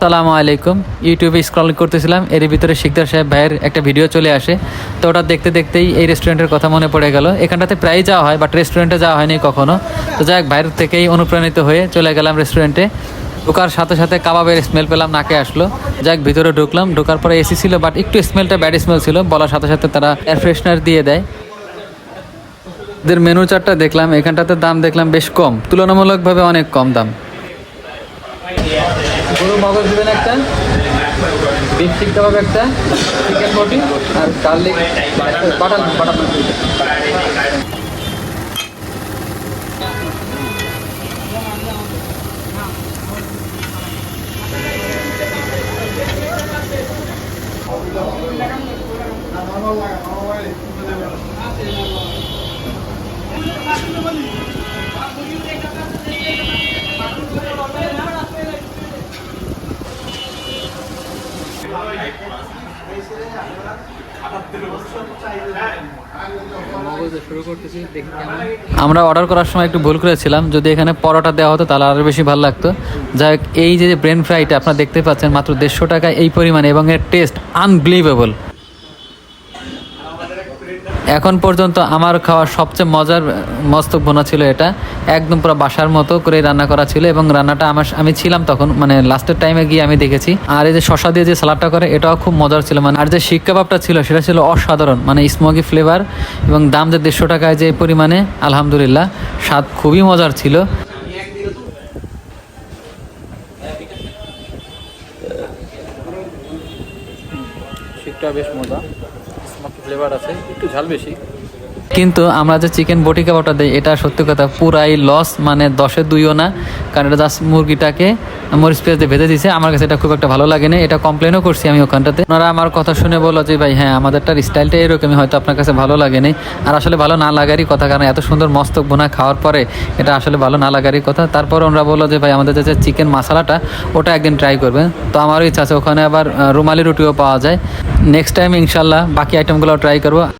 সালামু আলাইকুম। ইউটিউবে স্ক্রল করতেছিলাম এর ভিতরে শিকদার সাহেব ভাইয়ের একটা ভিডিও চলে আসে। তো ওটা দেখতে দেখতেই এই রেস্টুরেন্টের কথা মনে পড়ে গেল। এখানটাতে প্রায় যাওয়া হয় বাট রেস্টুরেন্টে যাওয়া হয়নি কখনো। তো যাক ভাইয়ের থেকেই অনুপ্রাণিত হয়ে চলে গেলাম রেস্টুরেন্টে ঢোকার সাথে সাথে কাবাবের স্মেল পেলাম, নাকে আসলো। যাক ভিতরে ঢুকলাম, ঢোকার পরে এসি ছিল বাট একটু স্মেলটা ব্যাড স্মেল ছিল। বলার সাথে সাথে তারা এয়ার ফ্রেশনার দিয়ে দেয়। এদের মেনু চারটা দেখলাম, এখানটাতে দাম দেখলাম বেশ কম, তুলনামূলকভাবে অনেক কম দাম। গরু মগজ দিবেন একটা বিফ ঠিক কাবাব একটা চিকেন বটি আর গার্লিক বাটার বাটার আমরা অর্ডার করার সময় একটু ভুল করেছিলাম। যদি এখানে পরোটা দেওয়া হতো তাহলে আরও বেশি ভালো লাগতো। যাই হোক, এই যে ব্রেন ফ্রাইটা আপনারা দেখতে পাচ্ছেন মাত্র দেড়শো টাকা এই পরিমাণে এবং এর টেস্ট আনবিলিভেবল এখন পর্যন্ত আমার খাওয়া সবচেয়ে মজার, মস্তক বোনা ছিল এটা। একদম পুরো বাসার মতো করে রান্না করা ছিল এবং রান্নাটা আমার, আমি ছিলাম তখন মানে লাস্টের টাইমে গিয়ে আমি দেখেছি। আর এই যে শশা দিয়ে যে সালাডটা করে, এটাও খুব মজার ছিল। মানে আর যে শিক কাবাবটা ছিল, সেটা ছিল অসাধারণ। মানে স্মোকি ফ্লেভার এবং দাম যে দেড়শো টাকায় যে পরিমাণে, আলহামদুলিল্লাহ, স্বাদ খুবই মজার ছিল। বেশ মজা। স্মোকি ফ্লেভার আছে একটু ঝাল বেশি। কিন্তু আমরা যে চিকেন বটি কাবাবটা দিই, এটা সত্যি কথা পুরাই লস মানে দশে দুইও না। কারণ এটা জাস্ট মুরগিটাকে মরিচ পেঁয়াজ দিয়ে ভেজে দিয়েছে আমার কাছে এটা খুব একটা ভালো লাগে না, এটা কমপ্লেনও করছি আমি ওখানটাতে। ওনারা আমার কথা শুনে বলল যে, ভাই হ্যাঁ আমাদেরটার স্টাইলটা এরকমই, হয়তো আপনার কাছে ভালো লাগেনি আর আসলে ভালো না লাগারই কথা, কারণ এত সুন্দর মস্তক বোনা খাওয়ার পরে এটা আসলে ভালো না লাগারই কথা। তারপর ওনারা বলল যে, ভাই, আমাদের যে চিকেন মশলাটা ওটা একদিন ট্রাই করবেন তো আমারও ইচ্ছা আছে, ওখানে আবার রুমালি রুটিও পাওয়া যায়। নেক্সট টাইম ইনশাল্লাহ, বাকি আইটেমগুলো ট্রাই করব।